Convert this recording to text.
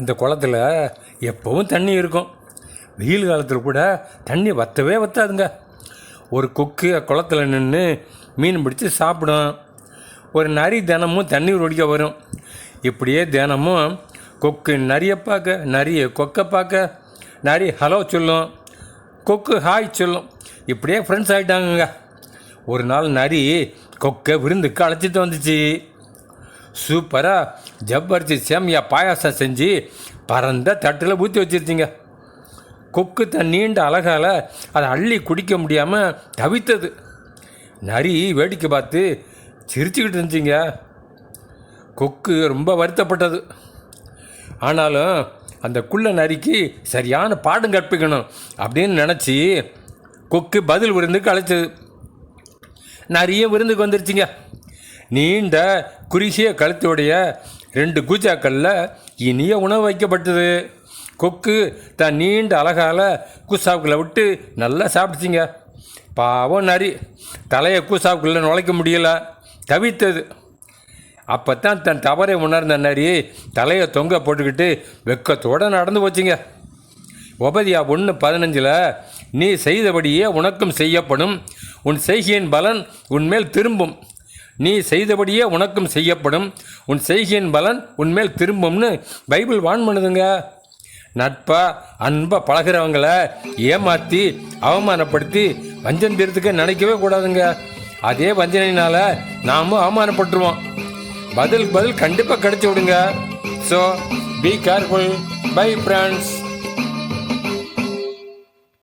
அந்த குளத்துல எப்பவும் தண்ணி இருக்கும். வெயில் காலத்தில் கூட தண்ணி வத்தவே வத்தாதுங்க. ஒரு கொக்கு குளத்துல நின்று மீன் பிடிச்சி சாப்பிடும். ஒரு நரி தினமும் தண்ணீர் ஒடிக்க வரும். இப்படியே தினமும் கொக்கு நரியை பார்க்க நரியை கொக்கை பார்க்க நரி ஹலோ சொல்லும் கொக்கு ஹாய் சொல்லும். இப்படியே ஃப்ரெண்ட்ஸ் ஆகிட்டாங்கங்க ஒரு நாள் நரி கொக்கை விருந்துக்கு அழைச்சிட்டு வந்துச்சு. சூப்பராக ஜவ்வரிசி சேமியா பாயாசம் செஞ்சு பறந்த தட்டில் ஊற்றி வச்சிருச்சிங்க. கொக்கு தன் நீண்ட அழகால் அதை அள்ளி குடிக்க முடியாமல் தவித்தது. நரி வேடிக்கை பார்த்து சிரிச்சுக்கிட்டு இருந்துச்சிங்க. கொக்கு ரொம்ப வருத்தப்பட்டது. ஆனாலும் அந்த குள்ள நரிக்கு சரியான பாடம் கற்பிக்கணும் அப்படின்னு நினச்சி கொக்கு பதில் விருந்துக்கு அழைச்சது. நிறைய விருந்துக்கு வந்துருச்சுங்க. நீண்ட குறுகிய கழுத்துடைய ரெண்டு கூஜாக்களில் இனிய உணவு வைக்கப்பட்டது. கொக்கு தன் நீண்ட அழகால கூசாவுக்குள்ளே விட்டு நல்லா சாப்பிட்டுச்சிங்க. பாவம் நரி. தலையை கூசாவுக்குள்ளே நுழைக்க முடியல. தவித்தது. அப்போ தான் தன் தவறை உணர்ந்த நரி தலையை தொங்க போட்டுக்கிட்டு வெக்கத்தோடு நடந்து போச்சுங்க. உபதியா ஒன்று பதினஞ்சில் நீ செய்தபடியே உனக்கும் செய்யப்படும். உன் செய்கையின் பலன் உன்மேல் திரும்பும். நீ செய்தபடியே உனக்கும் செய்யப்படும். உன் செய்கையின் பலன் உன்மேல் திரும்பும்னு பைபிள் வான் பண்ணுதுங்க நட்பா அன்பாக பழகிறவங்களை ஏமாற்றி அவமானப்படுத்தி வஞ்சம் தீர்த்துக்க நினைக்கவே கூடாதுங்க. அதே வஞ்சனையினால நாமும் அவமானப்பட்டுருவோம். பதில் பதில் கண்டிப்பாக கிடச்சி விடுங்க. So be careful bye friends